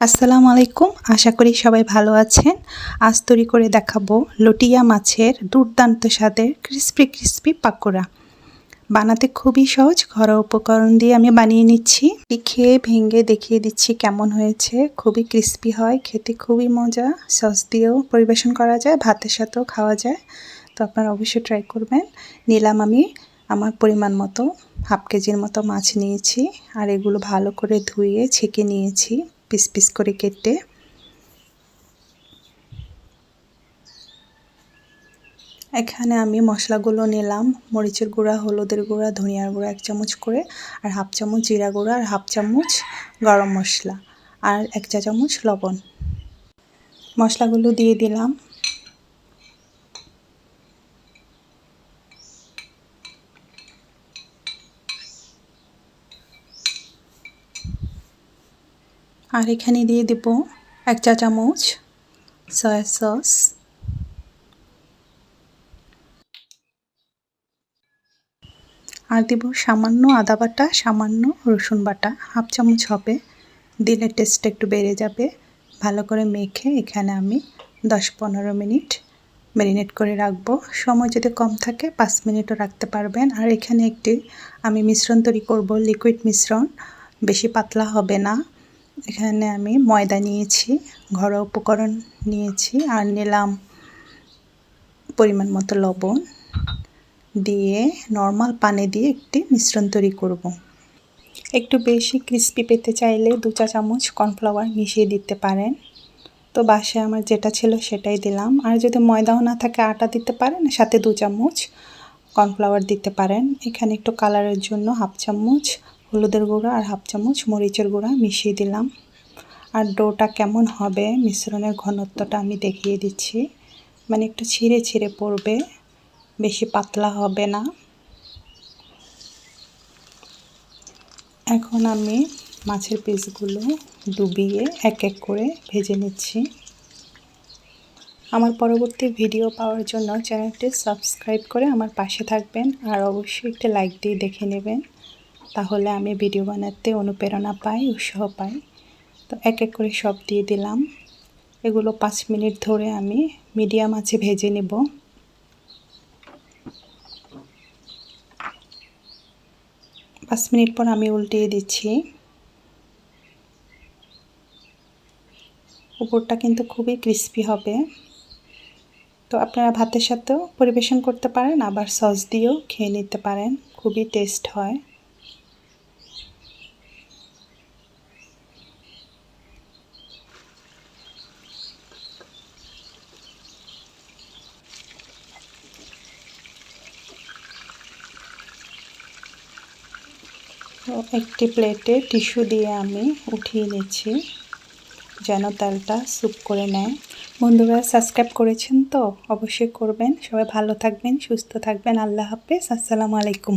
আসসালামু আলাইকুম। আশা করি সবাই ভালো আছেন। আজ তৈরি করে দেখাবো লটিয়া মাছের দুর্দান্ত স্বাদের ক্রিস্পি ক্রিস্পি পাকোড়া। বানাতে খুবই সহজ, ঘরোয়া উপকরণ দিয়ে আমি বানিয়ে নিচ্ছি। খেয়ে ভেঙে দেখিয়ে দিচ্ছি কেমন হয়েছে। খুবই ক্রিস্পি হয়, খেতে খুবই মজা। সস দিয়েও পরিবেশন করা যায়, ভাতের সাথেও খাওয়া যায়। তো আপনারা অবশ্যই ট্রাই করবেন। নিলাম আমি আমার পরিমাণ মতো হাফ কেজির মতো মাছ নিয়েছি। আর এগুলো ভালো করে ধুয়ে ছেঁকে নিয়েছি। পিস পিস করে কেটে এখানে আমি মশলাগুলো নিলাম, মরিচের গুঁড়া, হলুদের গুঁড়া, ধনিয়ার গুঁড়া এক চামচ করে, আর হাফ চামচ জিরা গুঁড়া, আর হাফ চামচ গরম মশলা, আর এক চা চামচ লবণ। মশলাগুলো দিয়ে দিলাম। আর এখানে দিয়ে দেব এক চা চামচ সয়া সস আর দেব সামান্য আদা বাটা, সামান্য রসুন বাটা, হাফ চামচ হবে। দিলে টেস্টটা একটু বেড়ে যাবে। ভালো করে মেখে এখানে আমি দশ পনেরো মিনিট ম্যারিনেট করে রাখব। সময় যদি কম থাকে পাঁচ মিনিটও রাখতে পারবেন। আর এখানে একটি আমি মিশ্রণ তৈরি করব লিকুইড মিশ্রণ। বেশি পাতলা হবে না। এখানে আমি ময়দা নিয়েছি, ঘরোয়া উপকরণ নিয়েছি আর নিলাম পরিমাণ মতো লবণ দিয়ে নর্মাল পানি দিয়ে একটি মিশ্রণ তৈরি করব। একটু বেশি ক্রিস্পি পেতে চাইলে দু চা চামচ কর্নফ্লাওয়ার মিশিয়ে দিতে পারেন। তো বাসায় আমার যেটা ছিল সেটাই দিলাম। আর যদি ময়দাও না থাকে, আটা দিতে পারেন, সাথে দু চামচ কর্নফ্লাওয়ার দিতে পারেন। এখানে একটু কালারের জন্য হাফ চামচ হলুদের গুঁড়া আর হাফ চামচ মরিচের গুঁড়া মিশিয়ে দিলাম। আর ডোটা কেমন হবে মিশ্রণের ঘনত্বটা আমি দেখিয়ে দিচ্ছি। মানে একটু ছিঁড়ে ছিঁড়ে পড়বে, বেশি পাতলা হবে না। এখন আমি মাছের পিসগুলো ডুবিয়ে এক এক করে ভেজে নিচ্ছি। আমার পরবর্তী ভিডিও পাওয়ার জন্য চ্যানেলটি সাবস্ক্রাইব করে আমার পাশে থাকবেন আর অবশ্যই একটি লাইক দিয়ে দেখে নেবেন। তাহলে আমি ভিডিও বানাতে অনুপ্রেরণা পাই, উৎসাহ পাই। তো এক এক করে সব দিয়ে দিলাম। এগুলো পাঁচ মিনিট ধরে আমি মিডিয়াম আছে ভেজে নেব। পাঁচ মিনিট পর আমি উল্টিয়ে দিচ্ছি। উপরটা কিন্তু খুবই ক্রিস্পি হবে। তো আপনারা ভাতের সাথেও পরিবেশন করতে পারেন, আবার সস দিয়েও খেয়ে নিতে পারেন। খুবই টেস্ট হয়। একটি প্লেটে টিস্যু দিয়ে আমি উঠিয়ে নিচ্ছি, যেন তেলটা স্যুপ করে নেয়। বন্ধুরা, সাবস্ক্রাইব করেছেন তো? অবশ্যই করবেন। সবাই ভালো থাকবেন, সুস্থ থাকবেন। আল্লাহ হাফেজ। আসসালামু আলাইকুম।